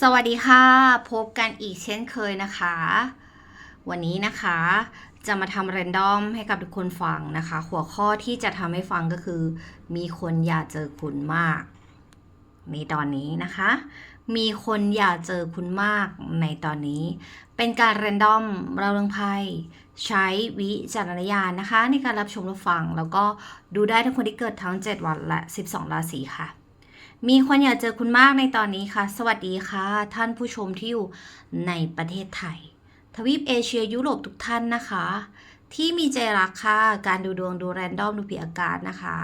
สวัสดีค่ะ พบกันอีกเช่นเคยนะคะ วันนี้นะคะจะมาทำเรนดอมให้กับทุกคนฟังนะคะ หัวข้อที่จะทำให้ฟังก็คือ มีคนอยากเจอคุณมาก ในตอนนี้นะคะ มีคนอยากเจอคุณมากในตอนนี้ เป็นการเรนดอมเราเรื่องไพ่ใช้วิจารณญาณนะคะ ในการรับชมรับฟัง แล้วก็ดูได้ทั้งคนที่เกิดทั้ง 7 วันและ 12 ราศีค่ะ มีคนอยากเจอคุณมากในตอนนี้ค่ะ สวัสดีค่ะ ท่านผู้ชมที่อยู่ในประเทศไทย ทวีปเอเชียยุโรปทุกท่านนะคะ ที่มีใจรักค่ะ การดูดวงดูแรนดอมดูผีอากาศนะคะ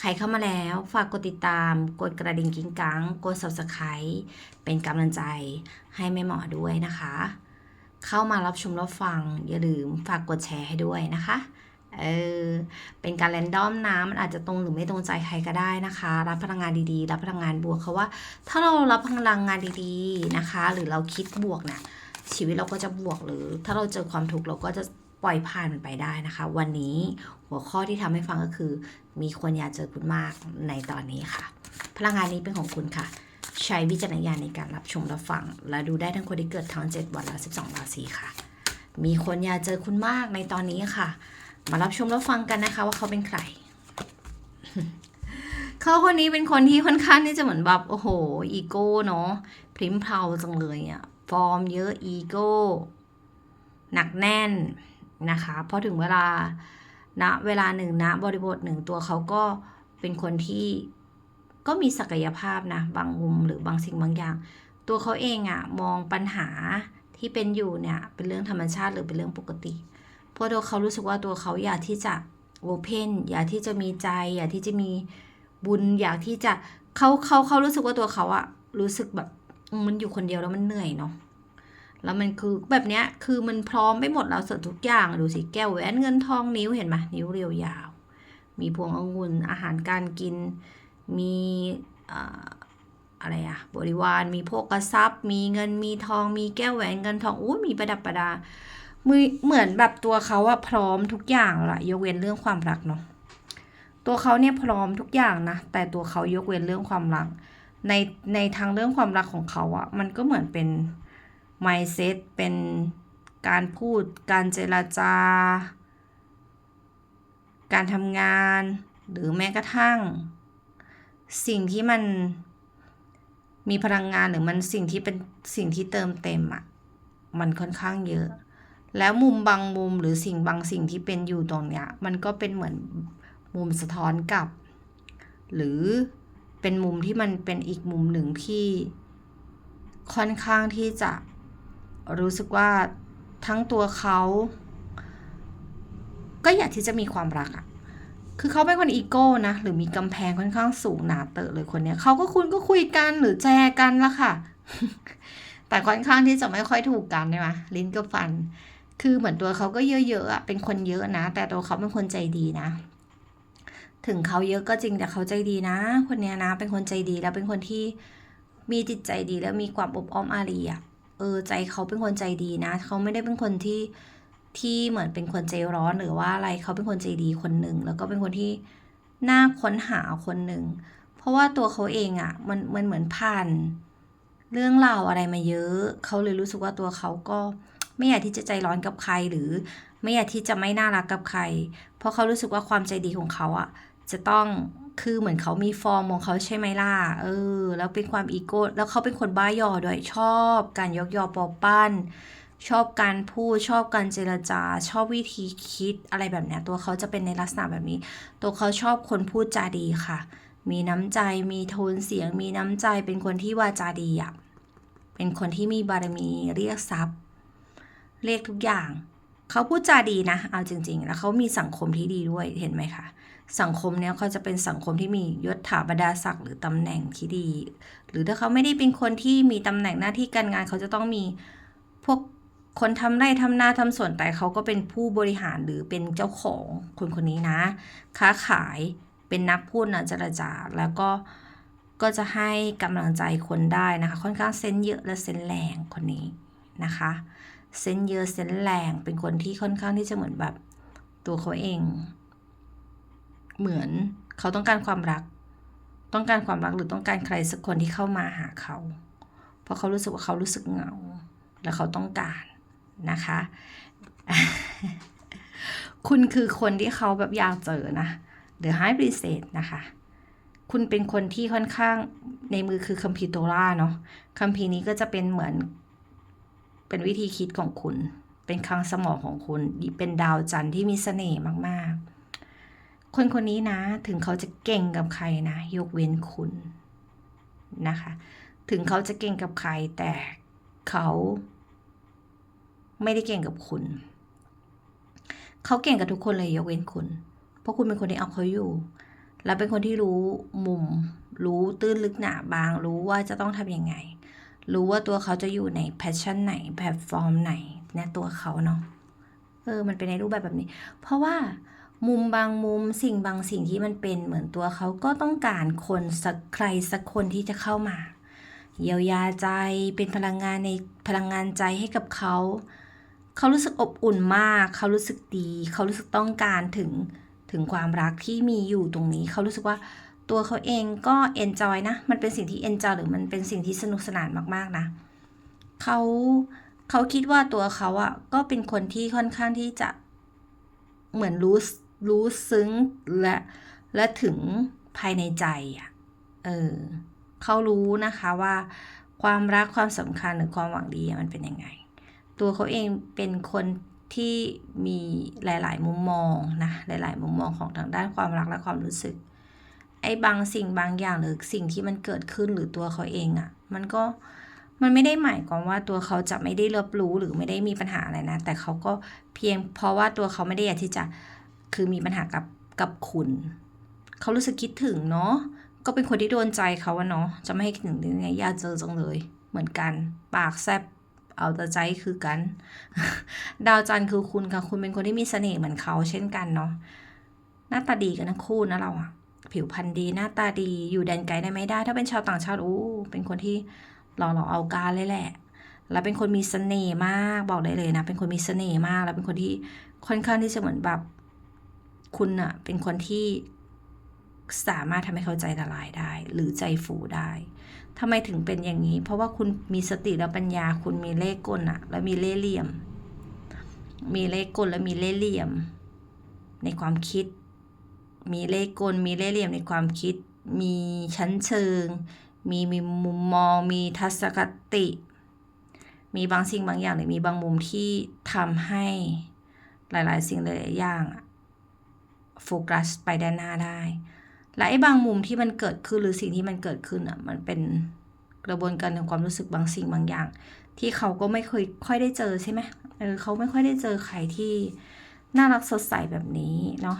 ใครเข้ามาแล้วฝากกดติดตาม กดกระดิ่งกิ้งกังกด subscribe เป็นกำลังใจให้แม่หมอด้วยนะคะ เข้ามารับชมรับฟังอย่าลืมฝากกดแชร์ให้ด้วยนะคะ เออเป็นการแรนดอมนะมันอาจจะตรงหรือไม่ตรงใจใครก็ได้นะคะ รับพลังงานดีๆ รับพลังงานบวกเขาว่า ถ้าเรารับพลังงานดีๆนะคะ หรือเราคิดบวกเนี่ยชีวิตเราก็จะบวกหรือ ถ้าเราเจอความทุกข์เราก็จะปล่อยผ่านมันไปได้นะคะ วันนี้หัวข้อที่ทำให้ฟังก็คือ มีคนอยากเจอคุณมากในตอนนี้ค่ะ พลังงานนี้เป็นของคุณค่ะ ใช้วิจารณญาณในการรับชมรับฟัง และดูได้ทั้งคนที่เกิดทั้ง 7 วันและ 12 ราศีค่ะ มีคนอยากเจอคุณมากในตอนนี้ค่ะ มารับชมรับฟังกันนะคะ ว่าเขาเป็นใคร เขาคนนี้เป็นคนที่ค่อนข้างที่จะเหมือนแบบโอ้โห อีโก้เนาะพริมเพลาจังเลยอะฟอร์มเยอะอีโก้หนักแน่นนะคะพอถึงเวลาณเวลาหนึ่งณบริบทหนึ่งตัวเขาก็เป็นคนที่ก็มีศักยภาพนะ บางมุมหรือบางสิ่งบางอย่าง ตัวเขาเองอะมองปัญหาที่เป็นอยู่เนี่ย เป็นเรื่องธรรมชาติหรือเป็นเรื่องปกติ เพราะตัวเขารู้สึกว่าตัวเขาอยากที่จะโอเพนอยากที่จะมีใจอยากที่จะมีบุญอยากที่จะเขาเขาเขารู้สึกว่าตัวเขาอะรู้สึกแบบมันอยู่คนเดียวแล้วมันเหนื่อยเนาะแล้วมันคือแบบเนี้ยคือมันพร้อมไปหมดแล้วสดทุกอย่างดูสิแก้วแหวนเงินทองนิ้วเห็นไหมนิ้วเรียวยาว มีพวงองุ่นอาหารการกิน มีอ่าอะไรอะบริวารมีโภกทรัพย์ มีเงินมีทอง มีแก้วแหวนเงินทองอู้มีประดับประดา มือเหมือนแบบตัวเขาอะพร้อมทุกอย่างละยกเว้นเรื่องความรักเนาะตัวเขาเนี่ยพร้อมทุกอย่างนะแต่ตัวเขายกเว้นเรื่องความรัก ในในทางเรื่องความรักของเขาอะมันก็เหมือนเป็น mindset เป็นการพูด การเจรจา การทำงาน หรือแม้กระทั่ง สิ่งที่มันมีพลังงานหรือมันสิ่งที่เป็นสิ่งที่เติมเต็มอะมันค่อนข้างเยอะ แล้วมุมบางมุมหรือสิ่งบางสิ่งที่เป็นอยู่ตรงเนี้ยมันก็เป็นเหมือนมุมสะท้อนกลับ หรือเป็นมุมที่มันเป็นอีกมุมหนึ่งที่ค่อนข้างที่จะรู้สึกว่าทั้งตัวเขา ก็อยากที่จะมีความรักอะคือเขาเป็นคนอีโก้นะ หรือมีกำแพงค่อนข้างสูงหนาเตอะเลยคนเนี้ยเขาก็คุณก็คุยกันหรือแจกันละค่ะ แต่ค่อนข้างที่จะไม่ค่อยถูกกันใช่ไหมลิ้นกับฟัน คือเหมือนตัวเขาก็เยอะๆอะเป็นคนเยอะนะ แต่ตัวเขาเป็นคนใจดีนะ ถึงเขาเยอะก็จริงแต่เขาใจดีนะ คนเนี้ยนะ เป็นคนใจดีแล้วเป็นคนที่มีจิตใจดีแล้วมีความอบอ้อมอารีอะเออใจเขาเป็นคนใจดีนะ เขาไม่ได้เป็นคนที่ที่เหมือนเป็นคนใจร้อนหรือว่าอะไรเขาเป็นคนใจดีคนหนึ่งแล้วก็เป็นคนที่น่าค้นหาคนหนึ่งเพราะว่าตัวเขาเองอะมันมันเหมือนผ่านเรื่องราวอะไรมาเยอะ เขาเลยรู้สึกว่าตัวเขาก็ ไม่อยากที่จะใจร้อนกับใครหรือไม่อยากที่จะไม่น่ารักกับใคร เพราะเขารู้สึกว่าความใจดีของเขาอะจะต้องคือเหมือนเขามีฟอร์มของเขาใช่ไหมล่ะ เออ แล้วเป็นความอีโก้ แล้วเขาเป็นคนบ้าหยอด้วยชอบการยกยอปอปั้น ชอบการพูดชอบการเจรจา ชอบวิธีคิดอะไรแบบนี้ตัวเขาจะเป็นในลักษณะแบบนี้ ตัวเขาชอบคนพูดจาดีค่ะ มีน้ำใจมีโทนเสียง มีน้ำใจเป็นคนที่วาจาดีอะเป็นคนที่มีบารมีเรียกทรัพย์ เรียกทุกอย่าง เขาพูดจาดีนะ เอาจริง ๆ แล้วเขามีสังคมที่ดีด้วยเห็นไหมคะ สังคมเนี้ยเขาจะเป็นสังคมที่มียศถาบรรดาศักดิ์หรือตำแหน่งที่ดี หรือถ้าเขาไม่ได้เป็นคนที่มีตำแหน่งหน้าที่การงาน เขาจะต้องมีพวกคนทำไร่ทำนาทำสวนแต่เขาก็เป็นผู้บริหารหรือเป็นเจ้าของคนคนนี้นะ ค้าขายเป็นนักพูดนักเจรจาแล้วก็ก็จะให้กำลังใจคนได้นะคะ ค่อนข้างเซนเยอะและเซนแรงคนนี้นะคะ เซนเยอะเซนแรง เป็นคนที่ค่อนข้างที่จะเหมือนแบบตัวเขาเอง เหมือนเขาต้องการความรัก ต้องการความรักหรือต้องการใครสักคนที่เข้ามาหาเขา เพราะเขารู้สึกว่าเขารู้สึกเหงา และเขาต้องการนะคะ คุณคือคนที่เขาแบบอยากเจอนะ The High Priestess นะคะ คุณเป็นคนที่ค่อนข้างในมือคือคัมภีโตราเนาะคัมภีนี้ก็จะเป็นเหมือน เป็นวิธีคิดของคุณ เป็นคลังสมองของคุณ เป็นดาวจันทร์ที่มีเสน่ห์มาก ๆ คนคนนี้นะ ถึงเขาจะเก่งกับใครนะ ยกเว้นคุณนะคะ ถึงเขาจะเก่งกับใคร แต่เขาไม่ได้เก่งกับคุณ เขาเก่งกับทุกคนเลยยกเว้นคุณ เพราะคุณเป็นคนที่เอาเขาอยู่ และเป็นคนที่รู้มุม รู้ตื้นลึกหนาบาง รู้ว่าจะต้องทำยังไง รู้ว่าตัวเขาจะอยู่ในแพชชั่นไหนแพลตฟอร์มไหนในตัวเขาเนาะเออมันเป็นในรูปแบบแบบนี้ เพราะว่ามุมบางมุมสิ่งบางสิ่งที่มันเป็นเหมือนตัวเขาก็ต้องการคนสักใครสักคนที่จะเข้ามา เยียวยาใจเป็นพลังงานในพลังงานใจให้กับเขา เขารู้สึกอบอุ่นมาก เขารู้สึกดี เขารู้สึกต้องการถึงถึงความรักที่มีอยู่ตรงนี้ เขารู้สึกว่า ตัวเขาเองก็เอนจอยนะ มันเป็นสิ่งที่เอนจอยหรือมันเป็นสิ่งที่สนุกสนานมากๆนะเขาเขาคิดว่าตัวเขาอะก็เป็นคนที่ค่อนข้างที่จะเหมือนรู้รู้ซึ้งและและถึงภายในใจอะเออเขารู้นะคะว่าความรักความสำคัญหรือความหวังดีมันเป็นยังไง ตัวเขาเองเป็นคนที่มีหลาย ๆ มุมมองนะหลาย ๆ มุมมองของทางด้านความรักและความรู้สึก ไอ้บางสิ่งบางอย่างหรือสิ่งที่มันเกิดขึ้นหรือตัวเขาเองอะ่ะ มันก็มันไม่ได้หมายความว่าตัวเขาจะไม่ได้รับรู้หรือไม่ได้มีปัญหาอะไรนะ แต่เขาก็เพียงเพราะว่าตัวเขาไม่ได้อยากที่จะคือมีปัญหากับกับคุณ เขารู้สึกคิดถึงเนาะก็เป็นคนที่โดนใจเขาอะเนาะจะไม่ให้ถึงได้ไงอยากเจอจังเลย เหมือนกัน ปากแซบเอาแต่ใจคือกัน ดาวจันทร์คือคุณค่ะ คุณเป็นคนที่มีเสน่ห์เหมือนเขาเช่นกันเนาะหน้าตาดีกันทั้งคู่นะเราอะ ผิวพรรณดีหน้าตาดีอยู่แดนไกลได้ไม่ได้ ถ้าเป็นชาวต่างชาติโอ้เป็นคนที่หล่อๆเอาการเลยแหละ แล้วเป็นคนมีเสน่ห์มากบอกได้เลยนะ เป็นคนมีเสน่ห์มาก แล้วเป็นคนที่ค่อนข้างที่จะเหมือนแบบคุณอะเป็นคนที่สามารถทำให้เขาใจละลายได้ หรือใจฟูได้ทำไมถึงเป็นอย่างนี้ เพราะว่าคุณมีสติและปัญญา คุณมีเลขกลอะและมีเล่เหลี่ยม มีเลขกลและมีเล่เหลี่ยม ในความคิด มีเลขกล มีเล่ห์เหลี่ยมในความคิด มีชั้นเชิง มีมีมุมมอง มีทัศนคติ มีบางสิ่งบางอย่างหรือมีบางมุมที่ทำให้หลาย ๆ สิ่งหลายอย่างโฟกัสไปด้านหน้าได้ และไอ้บางมุมที่มันเกิดขึ้นหรือสิ่งที่มันเกิดขึ้นอะมันเป็นกระบวนการของความรู้สึกบางสิ่งบางอย่าง ที่เขาก็ไม่เคยค่อยได้เจอใช่ไหมเออเขาไม่ค่อยได้เจอใครที่น่ารักสดใสแบบนี้เนาะ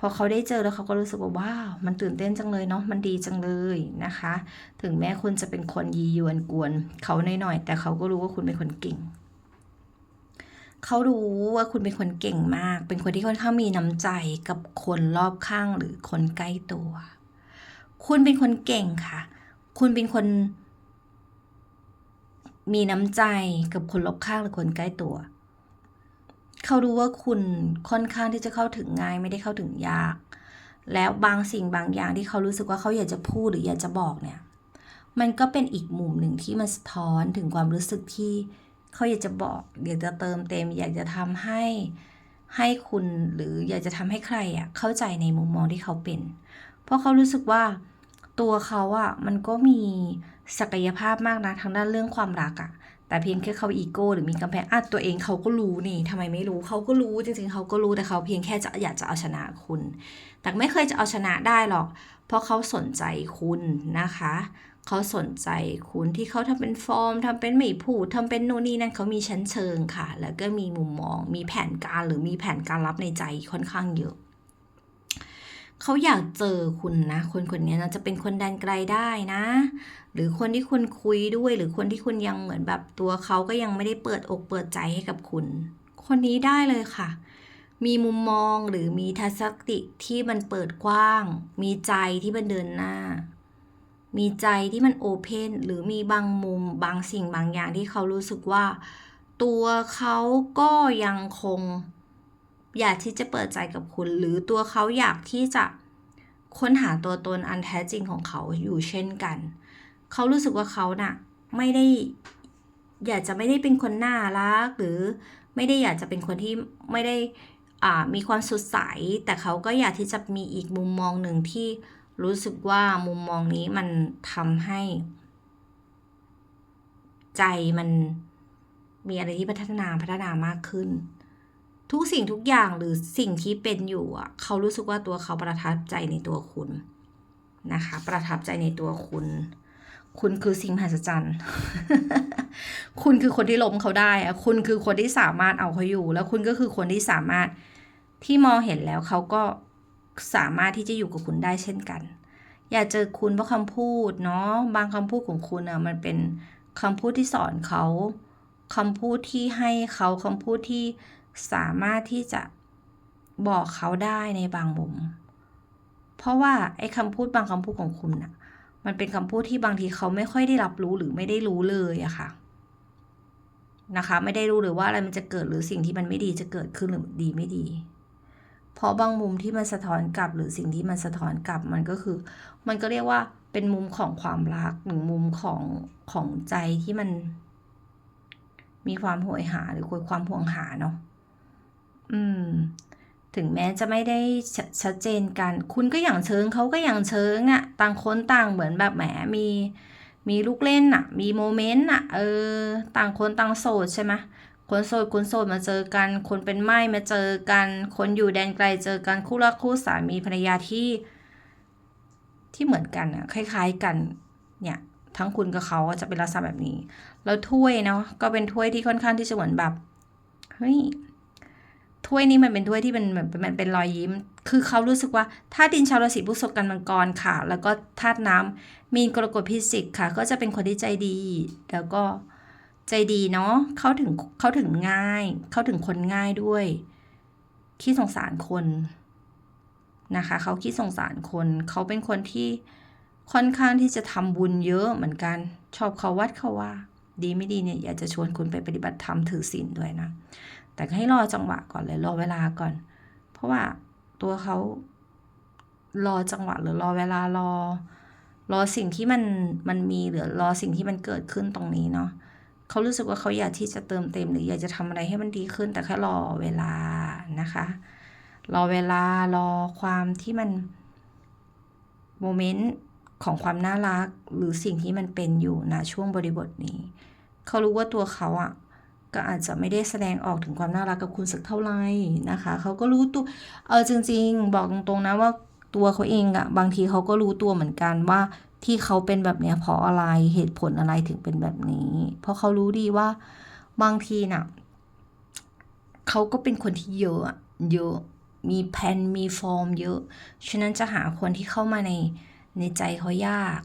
พอเขาได้เจอแล้วเขาก็รู้สึกว่าว้าวมันตื่นเต้นจังเลยเนาะมันดีจังเลยนะคะ ถึงแม้คุณจะเป็นคนยียวนกวนเขาหน่อยๆแต่เขาก็รู้ว่าคุณเป็นคนเก่งเขารู้ว่าคุณเป็นคนเก่งมาก เป็นคนที่ค่อนข้างมีน้ำใจกับคนรอบข้างหรือคนใกล้ตัว คุณเป็นคนเก่งค่ะ คุณเป็นคน มีน้ำใจกับคนรอบข้างหรือคนใกล้ตัว เขารู้ว่าคุณค่อนข้างที่จะเข้าถึงง่ายไม่ได้เข้าถึงยาก แล้วบางสิ่งบางอย่างที่เขารู้สึกว่าเขาอยากจะพูดหรืออยากจะบอกเนี่ย มันก็เป็นอีกมุมหนึ่งที่มันสะท้อนถึงความรู้สึกที่เขาอยากจะบอกอยากจะเติมเต็ม อยากจะทำให้ให้คุณหรืออยากจะทำให้ใครอะเข้าใจในมุมมองที่เขาเป็น เพราะเขารู้สึกว่าตัวเขาอะมันก็มีศักยภาพมากนะทางด้านเรื่องความรักอะ แต่เพียงแค่เขาอีโก้หรือมีกำแพงอะตัวเองเขาก็รู้นี่ทำไมไม่รู้เขาก็รู้จริงๆเขาก็รู้แต่เขาเพียงแค่จะอยากจะเอาชนะคุณ แต่ไม่เคยจะเอาชนะได้หรอก เพราะเขาสนใจคุณนะคะเขาสนใจคุณที่เขาทำเป็นฟอร์มทำเป็นไม่พูดทำเป็นโน่นนี่นั่นเขามีชั้นเชิงค่ะ แล้วก็มีมุมมอง มีแผนการหรือมีแผนการรับในใจค่อนข้างเยอะ เขาอยากเจอคุณนะ คนคนนี้นะจะเป็นคนแดนไกลได้นะ หรือคนที่คุณคุยด้วย หรือคนที่คุณยังเหมือนแบบตัวเขาก็ยังไม่ได้เปิดอกเปิดใจให้กับคุณ คนนี้ได้เลยค่ะ มีมุมมองหรือมีทัศนคติที่มันเปิดกว้าง มีใจที่มันเดินหน้า มีใจที่มันโอเพนหรือมีบางมุมบางสิ่งบางอย่างที่เขารู้สึกว่า ตัวเขาก็ยังคง อยากที่จะเปิดใจกับคุณ หรือตัวเขาอยากที่จะค้นหาตัวตนอันแท้จริงของเขาอยู่เช่นกัน เขารู้สึกว่าเขาน่ะไม่ได้อยากจะไม่ได้เป็นคนน่ารัก หรือไม่ได้อยากจะเป็นคนที่ไม่ได้อ่ามีความสดใส แต่เขาก็อยากที่จะมีอีกมุมมองหนึ่งที่รู้สึกว่ามุมมองนี้มันทำให้ ใจมันมีอะไรที่พัฒนาพัฒนามากขึ้น ทุกสิ่งทุกอย่างหรือสิ่งที่เป็นอยู่อะเขารู้สึกว่าตัวเขาประทับใจในตัวคุณนะคะ ประทับใจในตัวคุณ คุณคือสิ่งมหัศจรรย์ คุณคือคนที่ล้มเขาได้อะคุณคือคนที่สามารถเอาเขาอยู่ แล้วคุณก็คือคนที่สามารถที่มองเห็นแล้วเขาก็สามารถที่จะอยู่กับคุณได้เช่นกัน อย่าเจอคุณเพราะคำพูดเนาะบางคำพูดของคุณอะมันเป็นคำพูดที่สอนเขาคำพูดที่ให้เขาคำพูดที่ สามารถที่จะบอกเขาได้ในบางมุม เพราะว่าไอ้คำพูดบางคำพูดของคุณอะมันเป็นคำพูดที่บางทีเขาไม่ค่อยได้รับรู้หรือไม่ได้รู้เลยอะค่ะ นะคะ ไม่ได้รู้หรือว่าอะไรมันจะเกิดหรือสิ่งที่มันไม่ดีจะเกิดขึ้นหรือดีไม่ดี เพราะบางมุมที่มันสะท้อนกลับหรือสิ่งที่มันสะท้อนกลับมันก็คือ มันก็เรียกว่าเป็นมุมของความรักหรือมุมของของใจที่มันมีความหวยหาหรือความห่วงหาเนาะ อืม ถึงแม้จะไม่ได้ชชัดเจนกัน คุณก็อย่างเชิงเขาก็อย่างเชิงอะต่างคนต่างเหมือนแบบแหมมี มีลูกเล่นอะมีโมเมนต์อะเออ ต่างคนต่างโสดใช่ไหมคนโสดคนโสดมาเจอกัน คนเป็นไม้มาเจอกัน คนอยู่แดนไกลเจอกันคู่รักคู่สามีภรรยาที่ ที่เหมือนกันอะคล้ายๆกัน เนี่ย ทั้งคุณกับเขาจะเป็นลักษณะแบบนี้ แล้วถ้วยเนาะก็เป็นถ้วยที่ค่อนข้างที่จะเหมือนแบบเฮ้ย ถ้วยนี้มันเป็นถ้วยที่มันแบบมันเป็นรอยยิ้ม คือเขารู้สึกว่าธาตุดินชาวราศีพฤษภกันมังกรค่ะ แล้วก็ธาตุน้ำมีนกรกฎพิจิกค่ะ ก็จะเป็นคนที่ใจดี แล้วก็ใจดีเนาะเข้าถึงเข้าถึงง่าย เข้าถึงคนง่ายด้วยขี้สงสารคนนะคะเขาขี้สงสารคนเขาเป็นคนที่ค่อนข้างที่จะทำบุญเยอะเหมือนกัน ชอบเขาวัดเขาว่า ดีไม่ดีเนี่ยอยากจะชวนคุณไปปฏิบัติธรรมถือศีลด้วยนะ แต่ให้รอจังหวะก่อนเลยรอเวลาก่อน เพราะว่าตัวเขารอจังหวะหรือรอเวลารอ รอสิ่งที่มันมันมีหรือรอสิ่งที่มันเกิดขึ้นตรงนี้เนาะเขารู้สึกว่าเขาอยากที่จะเติมเต็มหรืออยากจะทำอะไรให้มันดีขึ้น แต่แค่รอเวลานะคะ รอเวลารอความที่มันโมเมนต์ของความน่ารักหรือสิ่งที่มันเป็นอยู่ณช่วงบริบทนี้ เขารู้ว่าตัวเขาอะ ก็อาจจะไม่ได้แสดงออกถึงความน่ารักกับคุณสักเท่าไหร่นะคะ เขาก็รู้ตัว เออจริง ๆ บอกตรงๆนะว่าตัวเขาเองอะบางทีเขาก็รู้ตัวเหมือนกันว่าที่เขาเป็นแบบเนี้ยเพราะอะไรเหตุผลอะไรถึงเป็นแบบนี้ เพราะเขารู้ดีว่าบางทีน่ะเขาก็เป็นคนที่เยอะอะเยอะมีแผนมีฟอร์มเยอะ ฉะนั้นจะหาคนที่เข้ามาในในใจเขายาก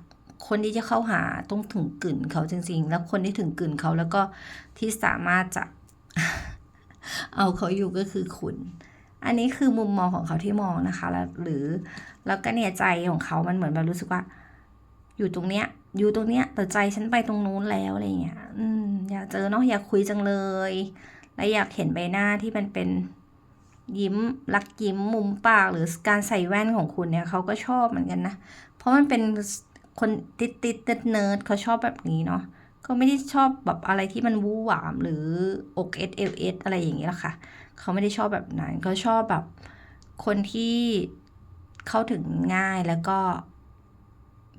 คนที่จะเข้าหาต้องถึงกลิ่นเขาจริง ๆ แล้วคนที่ถึงกลิ่นเขาแล้วก็ที่สามารถจะเอาเขาอยู่ก็คือคุณ อันนี้คือมุมมองของเขาที่มองนะคะ แล้วหรือแล้วก็เนี่ยใจของเขามันเหมือนแบบรู้สึกว่า อยู่ตรงเนี้ย อยู่ตรงเนี้ยแต่ใจฉันไปตรงนู้นแล้วอะไรเงี้ย อืม อยากเจอเนาะอยากคุยจังเลย และอยากเห็นใบหน้าที่มันเป็นยิ้มรักยิ้มมุมปากหรือการใส่แว่นของคุณเนี่ยเขาก็ชอบเหมือนกันนะ เพราะมันเป็น คนติดติดติดเนิร์ดเขาชอบแบบนี้เนาะเขาไม่ได้ชอบแบบอะไรที่มันวู่หวามหรืออกเอสเอลเอสอะไรอย่างนี้หรอกค่ะเขาไม่ได้ชอบแบบนั้นเขาชอบแบบคนที่เข้าถึงง่ายแล้วก็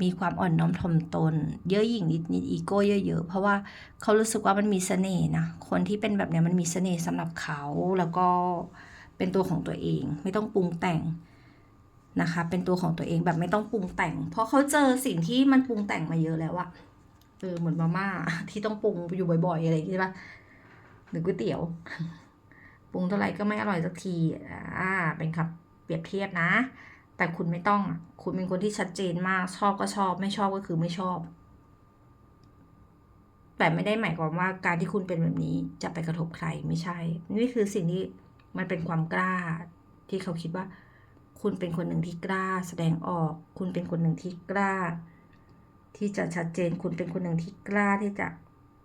มีความอ่อนน้อมถ่อมตน เยอะหยิ่งนิดนิดอีโก้เยอะๆ เพราะว่าเขารู้สึกว่ามันมีเสน่ห์นะ คนที่เป็นแบบนี้มันมีเสน่ห์สำหรับเขาแล้วก็เป็นตัวของตัวเอง ไม่ต้องปรุงแต่ง นะคะ เป็นตัวของตัวเองแบบไม่ต้องปรุงแต่ง เพราะเขาเจอสิ่งที่มันปรุงแต่งมาเยอะแล้วอะเออเหมือนมาม่าที่ต้องปรุงอยู่บ่อย ๆ อะไรอย่างเงี้ยใช่ปะหรือก๋วยเตี๋ยวปรุงเท่าไหร่ก็ไม่อร่อยสักที อ่า เป็นครับเปรียบเทียบนะ แต่คุณไม่ต้อง คุณเป็นคนที่ชัดเจนมาก ชอบก็ชอบ ไม่ชอบก็คือไม่ชอบ แต่ไม่ได้หมายความว่าการที่คุณเป็นแบบนี้จะไปกระทบใครไม่ใช่ นี่คือสิ่งที่มันเป็นความกล้าที่เขาคิดว่า คุณเป็นคนหนึ่งที่กล้าแสดงออก คุณเป็นคนหนึ่งที่กล้า ที่จะชัดเจน คุณเป็นคนหนึ่งที่กล้าที่จะ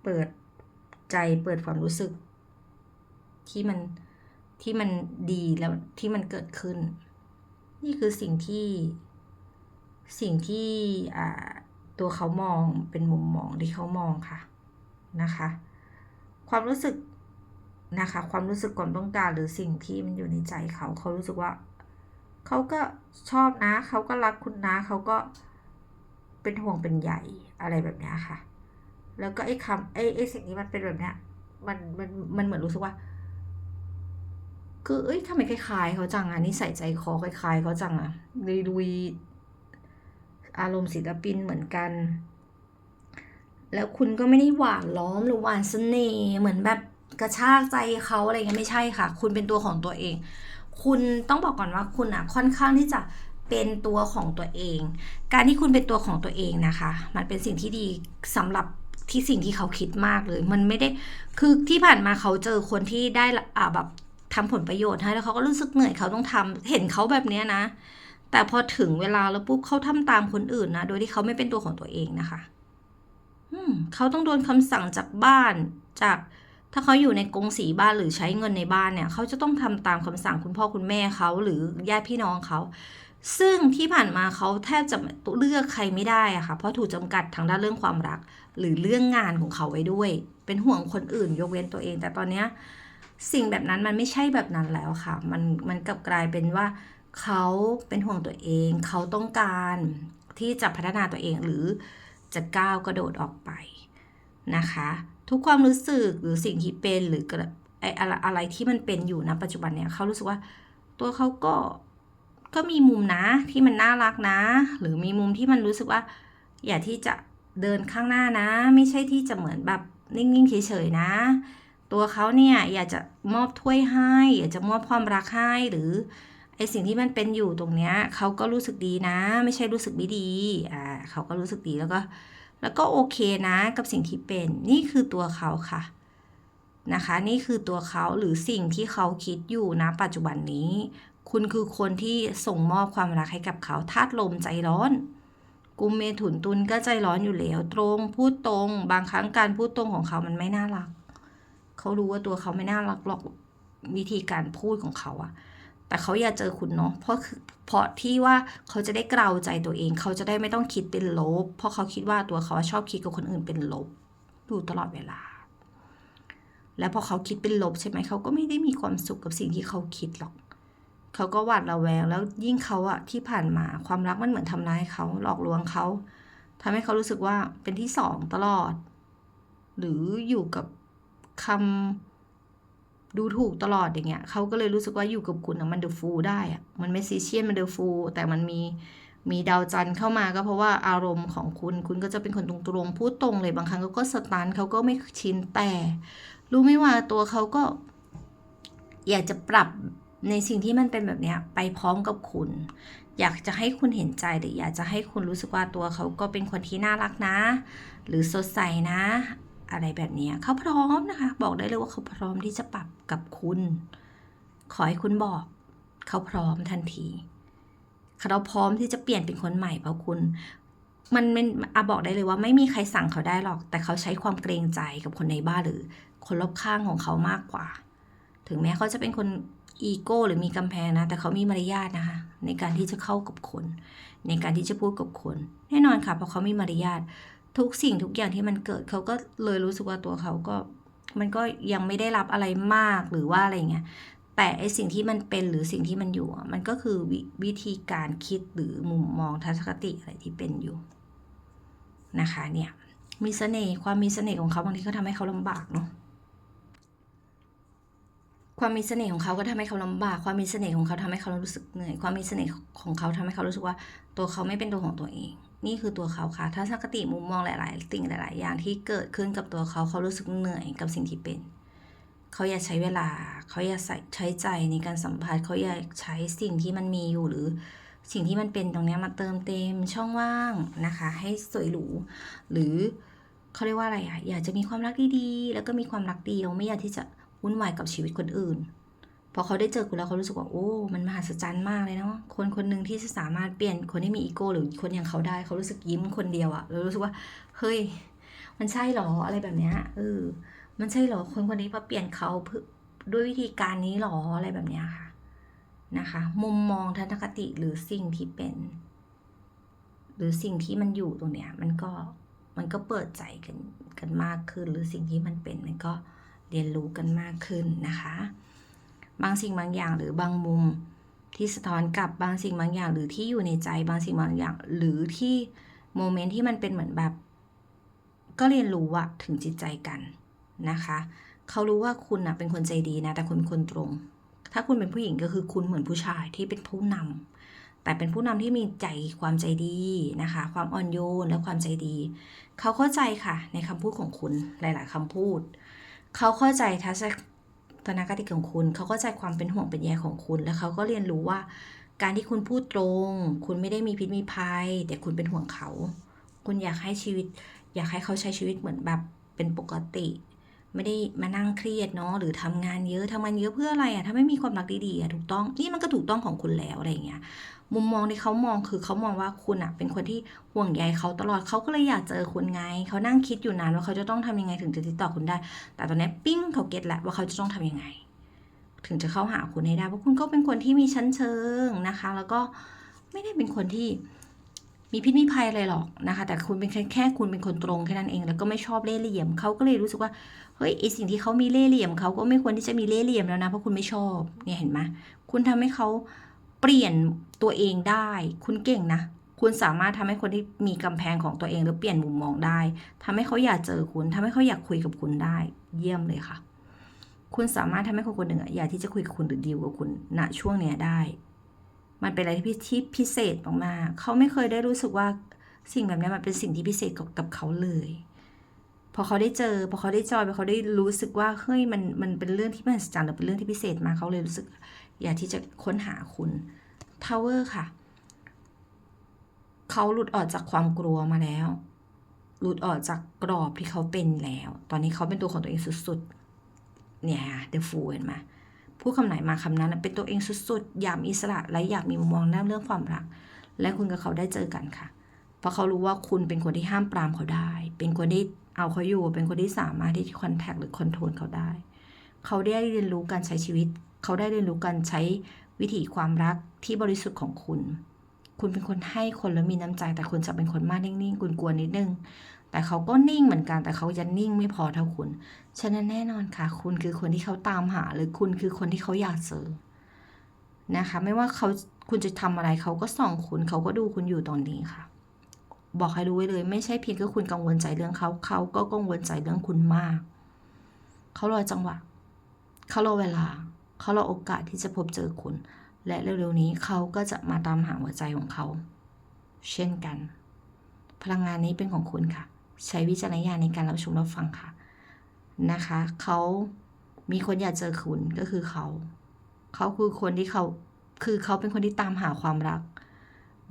เปิดใจเปิดความรู้สึก ที่มันที่มันดีแล้วที่มันเกิดขึ้น นี่คือสิ่งที่ สิ่งที่ตัวเขามองเป็นมุมมองที่เขามองค่ะนะคะ ความรู้สึกนะคะ ความรู้สึกความต้องการหรือสิ่งที่มันอยู่ในใจเขาเขารู้สึกว่า เขาก็ชอบนะ เขาก็รักคุณนะ เขาก็เป็นห่วงเป็นใหญ่อะไรแบบนี้ค่ะ แล้วก็ไอ้คำไอ้ไอ้สิ่งนี้มันเป็นแบบเนี้ย มันมันมันเหมือนรู้สึกว่า คือเอ้ยทำไมคล้ายๆเขาจังอะนิสัยใจคอคล้าย ๆเขาจังอะเลยดุยอารมณ์ศิลปินเหมือนกัน แล้วคุณก็ไม่ได้หวานล้อมหรือหวานเสน่ห์เหมือนแบบกระชากใจเขาอะไรเงี้ยไม่ใช่ค่ะ คุณเป็นตัวของตัวเอง คุณต้องบอกก่อนว่าคุณอะค่อนข้างที่จะเป็นตัวของตัวเอง การที่คุณเป็นตัวของตัวเองนะคะ มันเป็นสิ่งที่ดีสำหรับที่สิ่งที่เขาคิดมากเลย มันไม่ได้ คือที่ผ่านมาเขาเจอคนที่ได้อ่าแบบทำผลประโยชน์ให้แล้วเขาก็รู้สึกเหนื่อยเขาต้องทำเห็นเขาแบบเนี้ยนะ แต่พอถึงเวลาแล้วปุ๊บเขาทำตามคนอื่นนะ โดยที่เขาไม่เป็นตัวของตัวเองนะคะ อืมเขาต้องโดนคำสั่งจากบ้านจาก ถ้าเขาอยู่ในกรงสีบ้านหรือใช้เงินในบ้านเนี่ยเขาจะต้องทำตามคำสั่งคุณพ่อคุณแม่เขาหรือญาติพี่น้องเขาซึ่งที่ผ่านมาเขาแทบจะเลือกใครไม่ได้อะค่ะ เพราะถูกจำกัดทางด้านเรื่องความรัก หรือเรื่องงานของเขาไว้ด้วย เป็นห่วงคนอื่นยกเว้นตัวเอง แต่ตอนเนี้ยสิ่งแบบนั้นมันไม่ใช่แบบนั้นแล้วค่ะ มันมันกลับกลายเป็นว่าเขาเป็นห่วงตัวเอง เขาต้องการที่จะพัฒนาตัวเองหรือจะก้าวกระโดดออกไปนะคะ ทุกความรู้สึกหรือสิ่งที่เป็นหรืออะไรอะไรที่มันเป็นอยู่ณปัจจุบันเนี่ยเขารู้สึกว่า ตัวเขาก็ก็มีมุมนะที่มันน่ารักนะ หรือมีมุมที่มันรู้สึกว่า อย่าที่จะเดินข้างหน้านะ ไม่ใช่ที่จะเหมือนแบบนิ่งๆเฉยๆนะ ตัวเขาเนี่ยอยากจะมอบถ้วยให้ อยากจะมอบความรักให้หรือไอสิ่งที่มันเป็นอยู่ตรงเนี้ยเขาก็รู้สึกดีนะ ไม่ใช่รู้สึกไม่ดีอ่าเขาก็รู้สึกดีแล้วก็ แล้วก็โอเคนะกับสิ่งที่เป็นนี่คือตัวเขาค่ะนะคะ นี่คือตัวเขาหรือสิ่งที่เขาคิดอยู่นะปัจจุบันนี้ คุณคือคนที่ส่งมอบความรักให้กับเขาธาตุลมใจร้อนกุมเมถุนตุลก็ใจร้อนอยู่แล้ว ตรงพูดตรง บางครั้งการพูดตรงของเขามันไม่น่ารัก เขารู้ว่าตัวเขาไม่น่ารักหรอกวิธีการพูดของเขาอะ แต่เขาอยากเจอคุณเนาะเพราะคือเพราะที่ว่าเขาจะได้เกลาใจตัวเอง เขาจะได้ไม่ต้องคิดเป็นลบ เพราะเขาคิดว่าตัวเขาชอบคิดกับคนอื่นเป็นลบอยู่ตลอดเวลา แล้วพอเขาคิดเป็นลบใช่ไหมเขาก็ไม่ได้มีความสุขกับสิ่งที่เขาคิดหรอก เขาก็หวาดระแวงแล้วยิ่งเขาอะที่ผ่านมาความรักมันเหมือนทำร้ายเขาหลอกลวงเขาทำให้เขารู้สึกว่าเป็นที่สองตลอด หรืออยู่กับคำ ดูถูกตลอดอย่างเงี้ยเขาก็เลยรู้สึกว่าอยู่กับคุณมันเดอะฟูได้อะมันไม่ซีเชียนมันเดอะฟูแต่มันมีมีดาวจันทร์เข้ามาก็เพราะว่าอารมณ์ของคุณ คุณก็จะเป็นคนตรงๆพูดตรงเลยบางครั้งเขาก็สตันเขาก็ไม่ชินแต่ รู้ไหมว่าตัวเขาก็ อยากจะปรับในสิ่งที่มันเป็นแบบเนี้ยไปพร้อมกับคุณ อยากจะให้คุณเห็นใจหรืออยากจะให้คุณรู้สึกว่าตัวเขาก็เป็นคนที่น่ารักนะ หรือสดใสนะ อะไรแบบนี้เขาพร้อมนะคะ บอกได้เลยว่าเขาพร้อมที่จะปรับกับคุณ ขอให้คุณบอก เขาพร้อมทันทีเขาพร้อมที่จะเปลี่ยนเป็นคนใหม่เพราะคุณ มันเป็นอาบอกได้เลยว่าไม่มีใครสั่งเขาได้หรอก แต่เขาใช้ความเกรงใจกับคนในบ้านหรือ คนรอบข้างของเขามากกว่า ถึงแม้เขาจะเป็นคนอีโก้หรือมีกำแพงนะ แต่เขามีมารยาทนะคะ ในการที่จะเข้ากับคน ในการที่จะพูดกับคน แน่นอนค่ะเพราะเขามีมารยาท ทุกสิ่งทุกอย่างที่มันเกิดเขาก็เลยรู้สึกว่าตัวเขาก็ มันก็ยังไม่ได้รับอะไรมากหรือว่าอะไรเงี้ยแต่ไอสิ่งที่มันเป็นหรือสิ่งที่มันอยู่อะมันก็คือววิธีการคิดหรือมุมมองทัศนคติอะไรที่เป็นอยู่นะคะเนี่ยมีเสน่ห์ความมีเสน่ห์ของเขาบางทีก็ทำให้เขาลำบากเนาะความมีเสน่ห์ของเขาก็ทำให้เขาลำบาก ความมีเสน่ห์ของเขาทำให้เขารู้สึกเหนื่อย ความมีเสน่ห์ของเขาทำให้เขารู้สึกว่า ตัวเขาไม่เป็นตัวของตัวเอง นี่คือตัวเขาค่ะทัศนคติมุมมองหลาย ๆ สิ่งหลาย ๆ อย่างที่เกิดขึ้นกับตัวเขาเขารู้สึกเหนื่อยกับสิ่งที่เป็น เขาอยากใช้เวลา เขาอยากใส่ใช้ใจในการสัมผัสเขาอยากใช้สิ่งที่มันมีอยู่หรือสิ่งที่มันเป็นตรงนี้มาเติมเต็มช่องว่างนะคะ ให้สวยหรูหรือเขาเรียกว่าอะไรอะอยากจะมีความรักดีๆแล้วก็มีความรักเดียวไม่อยากที่จะวุ่นวายกับชีวิตคนอื่น พอเขาได้เจอคุณแล้วเขารู้สึกว่าโอ้มันมหัศจรรย์มากเลยเนาะคนคนหนึ่งที่จะสามารถเปลี่ยนคนที่มีอีโก้หรือคนอย่างเขาได้เขารู้สึกยิ้มคนเดียวอะแล้วรู้สึกว่า เฮ้ย มันใช่หรออะไรแบบเนี้ยเออมันใช่หรอคนคนนี้มาเปลี่ยนเขาด้วยวิธีการนี้หรออะไรแบบเนี้ยค่ะนะคะ มุมมองทัศนคติหรือสิ่งที่เป็น หรือสิ่งที่มันอยู่ตรงเนี้ย มันก็มันก็เปิดใจกันกันมากขึ้น หรือสิ่งที่มันเป็นมันก็เรียนรู้กันมากขึ้นนะคะ บางสิ่งบางอย่างหรือบางมุมที่สะท้อนกับบางสิ่งบางอย่าง หรือที่อยู่ในใจบางสิ่งบางอย่าง หรือที่โมเมนต์ที่มันเป็นเหมือนแบบ ก็เรียนรู้อะถึงจิตใจกันนะคะ เขารู้ว่าคุณอะเป็นคนใจดีนะ แต่คุณเป็นคนตรง ถ้าคุณเป็นผู้หญิงก็คือคุณเหมือนผู้ชายที่เป็นผู้นำแต่เป็นผู้นำที่มีใจความใจดีนะคะ ความอ่อนโยนและความใจดี เขาเข้าใจค่ะ ในคำพูดของคุณหลาย ๆคำพูด เขาเข้าใจทัศ นคติของคุณ เขาก็ใจความเป็นห่วงเป็นแยของคุณ แล้วเขาก็เรียนรู้ว่า การที่คุณพูดตรง คุณไม่ได้มีพิษมีภัย แต่คุณเป็นห่วงเขา คุณอยากให้ชีวิต อยากให้เขาใช้ชีวิตเหมือนแบบเป็นปกติ ไม่ได้มานั่งเครียดเนาะหรือทำงานเยอะทำงานเยอะเพื่ออะไรอะถ้าไม่มีความรักดีๆอะถูกต้องนี่มันก็ถูกต้องของคุณแล้วอะไรอย่างเงี้ยมุมมองที่เขามองคือเขามองว่าคุณอะเป็นคนที่ห่วงใยเขาตลอดเขาก็เลยอยากเจอคุณไงเขานั่งคิดอยู่นานว่าเขาจะต้องทำยังไงถึงจะติดต่อคุณได้ แต่ตอนนี้ปิ้งเขาเก็ตแหล้วว่าเขาจะต้องทำยังไง ถึงจะเข้าหาคุณให้ได้เพราะคุณก็เป็นคนที่มีชั้นเชิงนะคะ แล้วก็ไม่ได้เป็นคนที่ มีพิษมีภัยอะไรหรอกนะคะ แต่คุณเป็นแค่แค่คุณเป็นคนตรงแค่นั้นเองแล้วก็ไม่ชอบเล่ห์เหลี่ยมเขาก็เลยรู้สึกว่าเฮ้ยไอสิ่งที่เขามีเล่ห์เหลี่ยมเขาก็ไม่ควรที่จะมีเล่ห์เหลี่ยมแล้วนะเพราะคุณไม่ชอบเนี่ยเห็นไหมคุณทำให้เขาเปลี่ยนตัวเองได้ คุณเก่งนะคุณสามารถทำให้คนที่มีกำแพงของตัวเองหรือเปลี่ยนมุมมองได้ทำให้เขาอยากเจอคุณทำให้เขาอยากคุยกับคุณได้ เยี่ยมเลยค่ะ คุณสามารถทำให้คนคนหนึ่งอะอยากที่จะคุยกับคุณหรือดีลกับคุณณช่วงเนี้ยได้ มันเป็นอะไรที่พิที่พิเศษมากๆเขาไม่เคยได้รู้สึกว่าสิ่งแบบนี้มันเป็นสิ่งที่พิเศษกับกับเขาเลย พอเขาได้เจอ พอเขาได้จอยพอเขาได้รู้สึกว่าเฮ้ยมันมันเป็นเรื่องที่มหัศจรรย์หรือเป็นเรื่องที่พิเศษมากเขาเลยรู้สึก อยากที่จะค้นหาคุณทาวเวอร์ค่ะเขาหลุดออกจากความกลัวมาแล้ว หลุดออกจากกรอบที่เขาเป็นแล้ว ตอนนี้เขาเป็นตัวของตัวเองสุดๆ เนี่ยเดฟูเห็นไหม พูดคำไหนมาคำนั้นเป็นตัวเองสุดๆ อยากมีอิสระและอยากมีมุมมองด้านเรื่องความรัก และคุณกับเขาได้เจอกันค่ะ เพราะเขารู้ว่าคุณเป็นคนที่ห้ามปรามเขาได้ เป็นคนที่เอาเขาอยู่ เป็นคนที่สามารถที่จะคอนแทคหรือคอนโทรลเขาได้ เขาได้เรียนรู้การใช้ชีวิต เขาได้เรียนรู้การใช้วิถีความรักที่บริสุทธิ์ของคุณ คุณเป็นคนให้คนแล้วมีน้ำใจ แต่คุณจะเป็นคนมากนิ่งๆกวนๆนิดนึง แต่เขาก็นิ่งเหมือนกัน แต่เขาจะนิ่งไม่พอเท่าคุณ ฉะนั้นแน่นอนค่ะ คุณคือคนที่เขาตามหา หรือคุณคือคนที่เขาอยากเจอนะคะ ไม่ว่าเขาคุณจะทำอะไรเขาก็ส่องคุณเขาก็ดูคุณอยู่ตอนนี้ค่ะ บอกให้รู้ไว้เลย ไม่ใช่เพียงแค่คุณกังวลใจเรื่องเขาเขาก็กังวลใจเรื่องคุณมาก เขารอจังหวะ เขารอเวลา เขารอโอกาสที่จะพบเจอคุณ และเร็วๆนี้เขาก็จะมาตามหาหัวใจของเขา เช่นกัน พลังงานนี้เป็นของคุณค่ะ ใช้วิจารณญาณในการรับชมรับฟังค่ะนะคะเขามีคนอยากเจอคุณก็คือเขา เขาคือคนที่เขาคือเขาเป็นคนที่ตามหาความรัก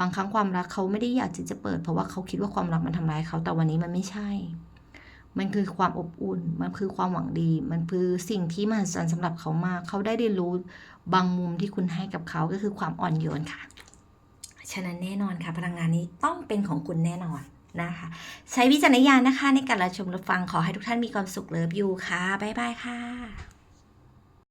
บางครั้งความรักเขาไม่ได้อยากจะเปิด เพราะว่าเขาคิดว่าความรักมันทำร้ายเขาแต่วันนี้มันไม่ใช่ มันคือความอบอุ่น มันคือความหวังดี มันคือสิ่งที่มหัศจรรย์สำหรับเขามาก เขาได้เรียนรู้บางมุมที่คุณให้กับเขาก็คือความอ่อนโยนค่ะ ฉะนั้นแน่นอนค่ะ พลังงานนี้ต้องเป็นของคุณแน่นอน นะคะ ใช้วิจารณญาณนะคะในการรับชมรับฟังขอให้ทุกท่านมีความสุขเลิฟยูค่ะ บ๊ายบายค่ะ